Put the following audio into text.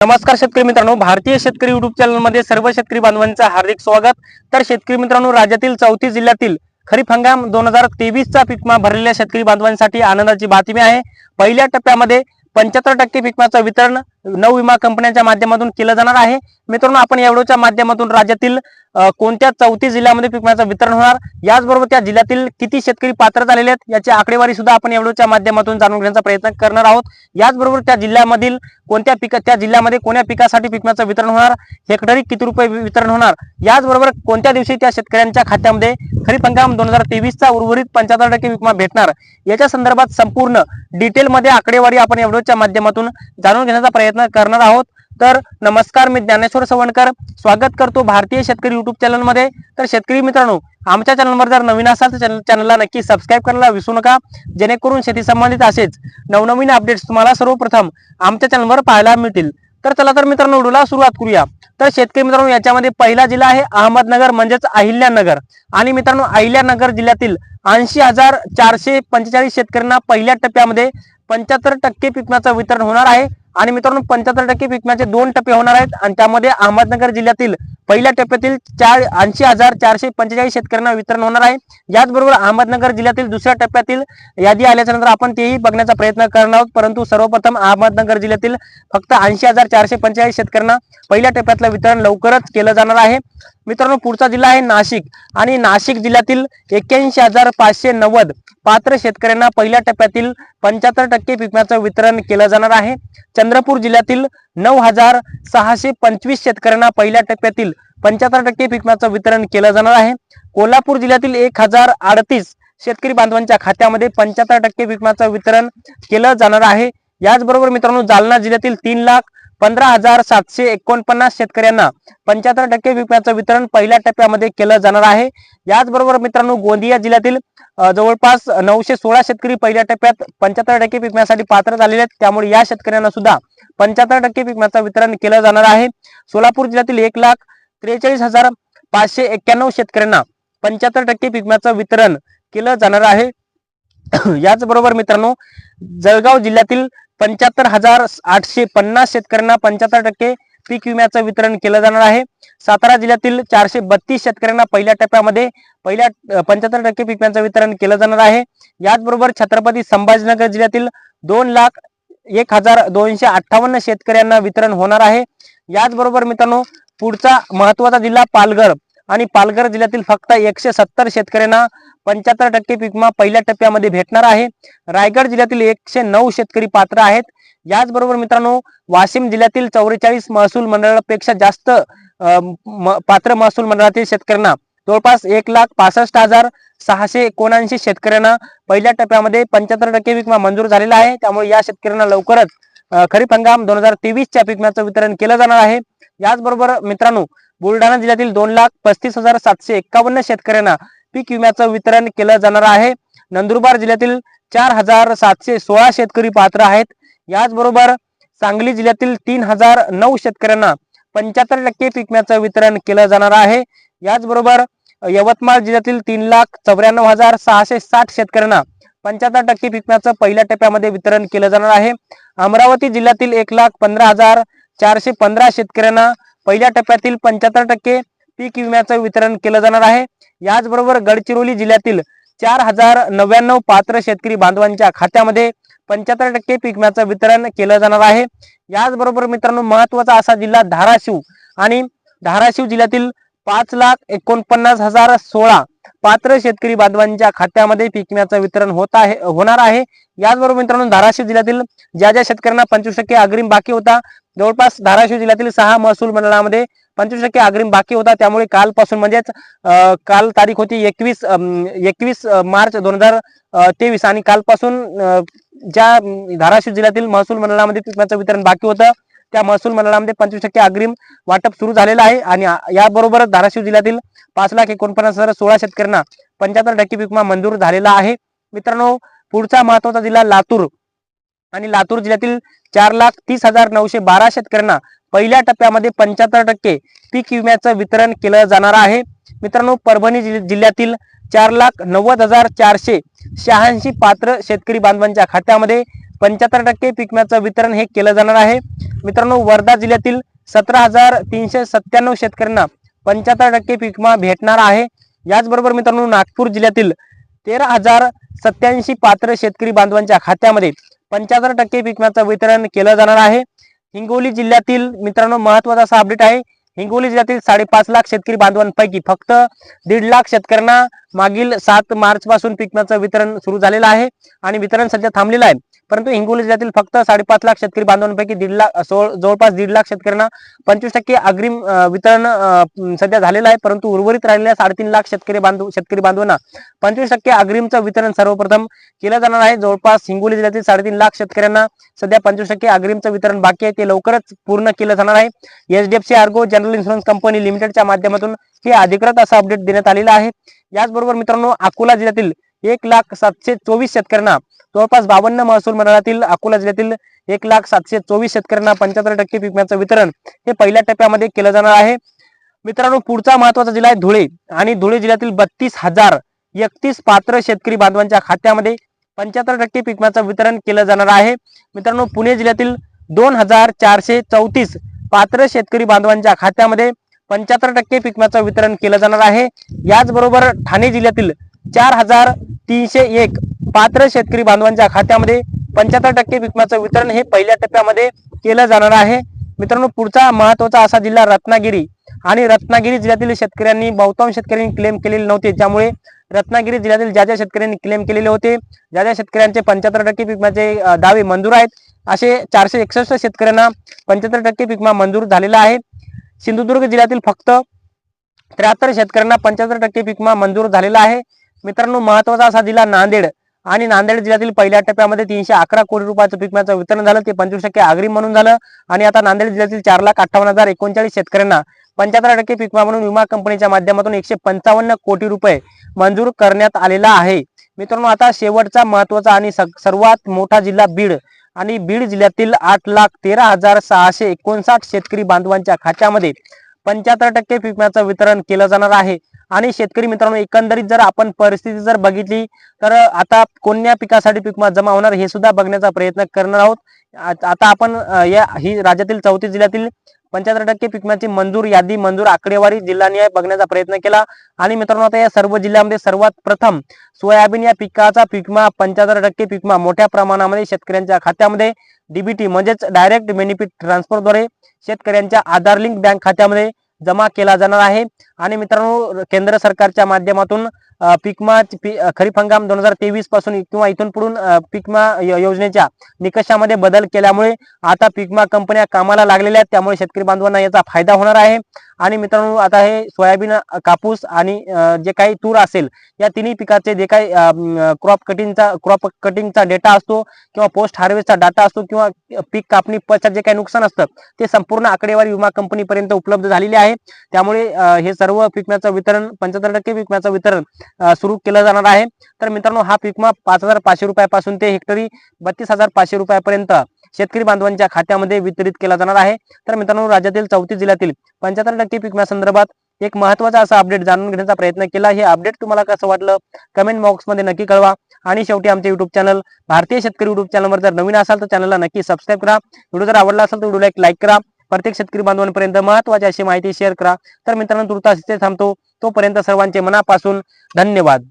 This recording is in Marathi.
नमस्कार शेतकरी मित्रांनो भारतीय शेतकरी युट्यूब चॅनलमध्ये सर्व शेतकरी बांधवांचं हार्दिक स्वागत. तर शेतकरी मित्रांनो राज्यातील चौथी जिल्ह्यातील खरीप हंगाम दोन हजार तेवीसचा पिकमा भरलेल्या शेतकरी बांधवांसाठी आनंदाची बातमी आहे. पहिल्या टप्प्यामध्ये पंच्याहत्तर टक्के पिकमाचं वितरण नऊ विमा कंपन्यांच्या माध्यमातून केलं जाणार आहे. मित्रांनो आपण एवढोच्या माध्यमातून राज्यातील कोणत्या चौथी जिल्ह्यामध्ये पीकमाचं वितरण होणार? याचबरोबर त्या जिल्ह्यातील किती शेतकरी पात्र झालेले आहेत याची आकडेवारी सुद्धा आपण एवढोच्या माध्यमातून जाणून घेण्याचा प्रयत्न करणार आहोत. याचबरोबर त्या जिल्ह्यामधील कोणत्या पिका त्या जिल्ह्यामध्ये कोण्या पिकासाठी पीकमाचं वितरण होणार? हेक्टरी किती रुपये वितरण होणार? याचबरोबर कोणत्या दिवशी त्या शेतकऱ्यांच्या खात्यामध्ये खरीप हंगाम दोन हजार तेवीसचा उर्वरित पंच्याहत्तर टक्के विमा भेटणार? याच्या संदर्भात संपूर्ण डिटेलमध्ये आकडेवारी आपण एवढोच्या माध्यमातून जाणून घेण्याचा प्रयत्न प्रयत्न करणार आहोत. तर नमस्कार मी ज्ञानेश्वर सवणकर. स्वागत करतो भारतीय शेतकरी युट्यूब चॅनलमध्ये तर शेतकरी मित्रांनो आमच्या चॅनलवर जर नवीन असाल तर चॅनल चॅनलला नक्की सबस्क्राईब करायला विसरू नका. जेणेकरून शेती संबंधित असेच नवनवीन अपडेट्स तुम्हाला सर्वप्रथम आमच्या चॅनलवर पाहायला मिळतील. तर चला तर मित्रांनो व्हिडिओला सुरुवात करूया. तर शेतकरी मित्रांनो याच्यामध्ये पहिला जिल्हा आहे अहमदनगर म्हणजेच अहिल्यानगर. आणि मित्रांनो अहिल्यानगर जिल्ह्यातील ऐंशी हजार चारशे पंचेचाळीस शेतकऱ्यांना पहिल्या टप्प्यामध्ये पंच्याहत्तर टक्के पिकण्याचं वितरण होणार आहे. आणि मित्रांनो पंच्याहत्तर टक्के पिकण्याचे दोन टप्पे होणार आहेत. आणि त्यामध्ये अहमदनगर जिल्ह्यातील पहिल्या टप्प्यातील चार ऐंशी हजार चारशे पंचेचाळीस शेतकऱ्यांना वितरण होणार आहे. याचबरोबर अहमदनगर जिल्ह्यातील दुसऱ्या टप्प्यातील यादी आल्याच्यानंतर आपण तेही बघण्याचा प्रयत्न करणार आहोत. परंतु सर्वप्रथम अहमदनगर जिल्ह्यातील फक्त ऐंशी हजार चारशे पंचेचाळीस शेतकऱ्यांना पहिल्या टप्प्यातलं वितरण लवकरच केलं जाणार आहे. मित्रांनो पुढचा जिल्हा आहे नाशिक आणि नाशिक जिल्ह्यातील एक्क्याऐंशी हजार पाचशे नव्वद पात्र शेतकऱ्यांना पहिल्या टप्प्यातील पंच्याहत्तर टक्के पिकण्याचं वितरण केलं जाणार आहे. चंद्रपूर जिल्ह्यातील नऊ हजार सहाशे पंचवीस शेतकऱ्यांना पहिल्या टप्प्यातील पंच्याहत्तर टक्के पिकण्याचं वितरण केलं जाणार आहे. कोल्हापूर जिल्ह्यातील एक हजार अडतीस शेतकरी बांधवांच्या खात्यामध्ये पंच्याहत्तर टक्के पिकण्याचं वितरण केलं जाणार आहे. याचबरोबर मित्रांनो जालना जिल्ह्यातील तीन लाख पंधरा हजार सातशे एकोणपन्नास शेतकऱ्यांना पंच्याहत्तर टक्के विम्याचं वितरण पहिल्या टप्प्यामध्ये केलं जाणार आहे. याचबरोबर मित्रांनो गोंदिया जिल्ह्यातील जवळपास नऊशे सोळा शेतकरी पहिल्या टप्प्यात पंच्याहत्तर टक्के विम्यासाठी पात्र झालेले आहेत. त्यामुळे या शेतकऱ्यांना सुद्धा पंच्याहत्तर टक्के विम्याचं वितरण केलं जाणार आहे. सोलापूर जिल्ह्यातील एक लाख त्रेचाळीस हजार पाचशे एक्क्याण्णव शेतकऱ्यांना पंच्याहत्तर टक्के पिकम्याचं वितरण केलं जाणार आहे. याचबरोबर मित्रांनो जळगाव जिल्ह्यातील पंच्याहत्तर हजार आठशे पन्नास शेतकऱ्यांना पंच्याहत्तर टक्के पीक विम्याचं वितरण केलं जाणार आहे. सातारा जिल्ह्यातील चारशे बत्तीस शेतकऱ्यांना पहिल्या टप्प्यामध्ये पहिल्या पंच्याहत्तर टक्के पीक विम्याचं वितरण केलं जाणार आहे. याचबरोबर छत्रपती संभाजीनगर जिल्ह्यातील दोन लाख एक हजार दोनशे अठ्ठावन्न शेतकऱ्यांना वितरण होणार आहे. याचबरोबर मित्रांनो पुढचा महत्त्वाचा जिल्हा पालघर. आणि पालघर जिल्ह्यातील फक्त एकशे सत्तर शेतकऱ्यांना पंच्याहत्तर टक्के पिकमा विमा पहिल्या टप्प्यामध्ये भेटणार आहे. रायगड जिल्ह्यातील एकशे नऊ शेतकरी पात्र आहेत. याचबरोबर मित्रांनो वाशिम जिल्ह्यातील चौवेचाळीस महसूल मंडळापेक्षा जास्त म- पात्र महसूल मंडळातील शेतकऱ्यांना जवळपास एक लाख पासष्ट हजार सहाशे एकोणऐंशी शेतकऱ्यांना पहिल्या टप्प्यामध्ये पंच्याहत्तर टक्के विमा मंजूर झालेला आहे. त्यामुळे या शेतकऱ्यांना लवकरच खरीप हंगाम दोन हजार तेवीसच्या पीक विम्याचं वितरण केलं जाणार आहे. याचबरोबर मित्रांनो बुलढाणा जिल्ह्यातील दोन लाख पस्तीस हजार सातशे एक्कावन्न शेतकऱ्यांना पीक विम्याचं वितरण केलं जाणार आहे. नंदुरबार जिल्ह्यातील चार हजार सातशे सोळा शेतकरी पात्र आहेत. याचबरोबर सांगली जिल्ह्यातील तीन हजार नऊ शेतकऱ्यांना पंच्याहत्तर टक्के पीक विम्याचं वितरण केलं जाणार आहे. याचबरोबर यवतमाळ जिल्ह्यातील तीन लाख चौऱ्याण्णव हजार सहाशे साठ शेतकऱ्यांना पंच्याहत्तर टक्के पीक पहिल्या टप्प्यामध्ये वितरण केलं जाणार आहे. अमरावती जिल्ह्यातील एक लाख पंधरा हजार चारशे पंधरा शेतकऱ्यांना पहिल्या टप्प्यातील पंच्याहत्तर टक्के पीक विम्याचं वितरण केलं जाणार आहे. याचबरोबर गडचिरोली जिल्ह्यातील चार हजार नव्याण्णव पात्र शेतकरी बांधवांच्या खात्यामध्ये पंच्याहत्तर टक्के पीक विम्याचं वितरण केलं जाणार आहे. याचबरोबर मित्रांनो महत्त्वाचा असा जिल्हा धाराशिव आणि धाराशिव जिल्ह्यातील पाच लाख एकोणपन्नास हजार सोळा पात्र शेतकरी बांधवांच्या खात्यामध्ये पीक विम्याचं वितरण होत आहे होणार आहे. याचबरोबर मित्रांनो धाराशिव जिल्ह्यातील ज्या ज्या शेतकऱ्यांना पंचवीस टक्के अग्रिम बाकी होता जवळपास धाराशिव जिल्ह्यातील सहा महसूल मंडळामध्ये पंचवीस टक्के अग्रिम बाकी होता. त्यामुळे कालपासून म्हणजेच अं, काल तारीख होती एकवीस एकवीस मार्च दोन हजार तेवीस. आणि कालपासून ज्या धाराशिव जिल्ह्यातील महसूल मंडळामध्ये पिकाचं वितरण बाकी होतं त्या महसूल मंडळामध्ये पंचवीस टक्के अग्रिम वाटप सुरू झालेलं आहे आणि याबरोबरच धाराशिव जिल्ह्यातील पाच लाख एकोणपन्नास हजार सोळा शेतकऱ्यांना पंच्याहत्तर टक्के विमा मंजूर झालेला आहे. मित्रांनो पुढचा महत्त्वाचा जिल्हा लातूर आणि लातूर जिल्ह्यातील चार लाख तीस हजार नऊशे बारा शेतकऱ्यांना पहिल्या टप्प्यामध्ये पंच्याहत्तर टक्के पीक विम्याचं वितरण केलं जाणार आहे. मित्रांनो परभणी जिल्ह्यातील चार लाख नव्वद हजार चारशे शहाऐंशी पात्र शेतकरी बांधवांच्या खात्यामध्ये पंच्याहत्तर टक्के पीक विम्याचं वितरण हे केलं जाणार आहे. मित्रांनो वर्धा जिल्ह्यातील सतरा हजार तीनशे सत्त्याण्णव शेतकऱ्यांना पंच्याहत्तर टक्के पीक विमा भेटणार आहे. याचबरोबर मित्रांनो नागपूर जिल्ह्यातील तेरा हजार सत्याऐंशी पात्र शेतकरी बांधवांच्या खात्यामध्ये पंच्याहत्तर टक्के पीक विम्याचं वितरण केलं जाणार आहे. हिंगोली जिल्ह्यातील मित्रांनो महत्त्वाचा असा अपडेट आहे. हिंगोली जिल्ह्यातील साडेपाच लाख शेतकरी बांधवांपैकी फक्त दीड लाख शेतकऱ्यांना मागील सात मार्च पासून पीक वितरण सुरू झालेलं आहे आणि वितरण सध्या थांबलेलं आहे. परंतु हिंगोली जिल्ह्यातील फक्त साडेपाच लाख शेतकरी बांधवांपैकी दीड लाख जवळपास दीड लाख शेतकऱ्यांना पंचवीस टक्के अग्रिम वितरण सध्या झालेलं आहे. परंतु उर्वरित राहिलेल्या साडेतीन लाख शेतकरी बांधव शेतकरी बांधवांना पंचवीस टक्के अग्रिमचं वितरण सर्वप्रथम केलं जाणार आहे. जवळपास हिंगोली जिल्ह्यातील साडेतीन लाख शेतकऱ्यांना सध्या पंचवीस टक्के अग्रिमचं वितरण बाकी आहे. ते लवकरच पूर्ण केलं जाणार आहे. HDFC Ergo general general insurance company लिमिटेडच्या माध्यमातून हे अधिकृत असं अपडेट देण्यात आलेलं आहे. याचबरोबर मित्रांनो अकोला जिल्ह्यातील एक लाख सातशे चोवीस शेतकऱ्यांना जवळपास बावन्न महसूल मंडळातील अकोला जिल्ह्यातील एक लाख सातशे चोवीस शेतकऱ्यांना पंच्याहत्तर टक्के पीक वितरण हे पहिल्या टप्प्यामध्ये केलं जाणार आहे. मित्रांनो पुढचा महत्त्वाचा जिल्हा आहे धुळे आणि धुळे जिल्ह्यातील बत्तीस हजार एकतीस पात्र शेतकरी बांधवांच्या खात्यामध्ये पंच्याहत्तर टक्के पीक वितरण केलं जाणार आहे. मित्रांनो पुणे जिल्ह्यातील दोन हजार चारशे चौतीस पात्र शेतकरी बांधवांच्या खात्यामध्ये पंच्याहत्तर टक्के पीक वितरण केलं जाणार आहे. याचबरोबर ठाणे जिल्ह्यातील चार हजार तीनशे एक पात्र शेतकरी बांधवांच्या खात्यामध्ये पंच्याहत्तर टक्के पीक वितरण हे पहिल्या टप्प्यामध्ये केलं जाणार आहे. मित्रांनो पुढचा महत्त्वाचा असा जिल्हा रत्नागिरी आणि रत्नागिरी जिल्ह्यातील शेतकऱ्यांनी बहुतांश शेतकऱ्यांनी क्लेम केलेले नव्हते. त्यामुळे रत्नागिरी जिल्ह्यातील ज्या ज्या शेतकऱ्यांनी क्लेम केलेले होते ज्या ज्या शेतकऱ्यांचे पंच्याहत्तर टक्के पिकमाचे दावे मंजूर आहेत असे चारशे एकसष्ट शेतकऱ्यांना पंच्याहत्तर टक्के पिकमा मंजूर झालेला आहे. सिंधुदुर्ग जिल्ह्यातील फक्त त्र्याहत्तर शेतकऱ्यांना पंच्याहत्तर टक्के पिकमा मंजूर झालेला आहे. मित्रांनो महत्त्वाचा असा जिल्हा नांदेड. आणि नांदेड जिल्ह्यातील पहिल्या टप्प्यामध्ये तीनशे अकरा कोटी रुपयाचं पीक विम्याचं वितरण झालं. ते पंचवीस टक्के आग्री म्हणून झालं. आणि आता नांदेड जिल्ह्यातील चार लाख अठ्ठावन्न हजार एकोणचाळीस शेतकऱ्यांना पंच्याहत्तर टक्के पीक विमा म्हणून विमा कंपनीच्या माध्यमातून एकशे पंचावन्न कोटी रुपये मंजूर करण्यात आलेला आहे. मित्रांनो आता शेवटचा महत्त्वाचा आणि सर्वात मोठा जिल्हा बीड आणि बीड जिल्ह्यातील आठ लाख तेरा हजार सहाशे एकोणसाठ शेतकरी बांधवांच्या खात्यामध्ये पंच्याहत्तर टक्के पीक विम्याचं वितरण केलं जाणार आहे. आणि शेतकरी मित्रांनो एकंदरीत जर आपण परिस्थिती जर बघितली तर आता कोणत्या पिकासाठी पीक जमा होणार हे सुद्धा बघण्याचा प्रयत्न करणार आहोत. आता आपण या ही राज्यातील चौथी जिल्ह्यातील पंच्याहत्तर टक्के पिकमाची मंजूर यादी मंजूर आकडेवारी जिल्हानिहाय बघण्याचा प्रयत्न केला. आणि मित्रांनो आता या सर्व जिल्ह्यामध्ये सर्वात प्रथम सोयाबीन या पिकाचा पिकमा पंच्याहत्तर टक्के पिकमा मोठ्या प्रमाणामध्ये शेतकऱ्यांच्या खात्यामध्ये डीबीटी म्हणजेच डायरेक्ट बेनिफिट ट्रान्सफरद्वारे शेतकऱ्यांच्या आधार लिंक बँक खात्यामध्ये जमा केला जाणार आहे. आणि मित्रांनो केंद्र सरकारच्या माध्यमातून पिकमा खरीप हंगाम दोन हजार तेवीसपासून किंवा इथून पुढून पिकमा पीकमा योजनेच्या निकषामध्ये बदल केल्यामुळे आता पीकमा कंपन्या कामाला लागलेल्या आहेत. त्यामुळे शेतकरी बांधवांना याचा फायदा होणार आहे. आणि मित्रांनो आता हे सोयाबीन कापूस आणि जे काही तूर असेल या तिन्ही पिकाचे जे काही क्रॉप कटिंगचा क्रॉप कटिंगचा डेटा असतो किंवा पोस्ट हार्वेस्टचा डाटा असतो किंवा पीक कापणी पश्चात जे काही नुकसान असतं ते संपूर्ण आकडेवारी विमा कंपनीपर्यंत उपलब्ध झालेली आहे. त्यामुळे हे सर्व पिकम्याचं वितरण पंच्याहत्तर टक्के पिकम्याचं वितरण सुरू केलं जाणार आहे. तर मित्रांनो हा पीकमा पाच हजार पाचशे रुपयापासून ते हेक्टरी बत्तीस हजार पाचशे रुपयापर्यंत शेतकरी बांधवांच्या खात्यामध्ये वितरित केला जाणार आहे. तर मित्रांनो राज्यातील चौतीस जिल्ह्यातील पंच्याहत्तर टक्के पीक संदर्भात एक महत्त्वाचा असा अपडेट जाणून घेण्याचा प्रयत्न केला. हे अपडेट तुम्हाला कसं वाटलं? कमेंट बॉक्समध्ये नक्की कळवा. आणि शेवटी आमचे युट्यूब चॅनल भारतीय शेतकरी युट्यूब चॅनलवर जर नवीन असाल तर चॅनलला नक्की सबस्क्राईब करा. व्हिडिओ जर आवडला असेल तर व्हिडिओला एक लाईक करा. प्रत्येक शेतकरी बांधवांपर्यंत महत्वाची अशी माहिती शेअर करा. तर मित्रांनो तुर्तास इथे थांबतो. तोपर्यंत सर्वांचे मनापासून धन्यवाद.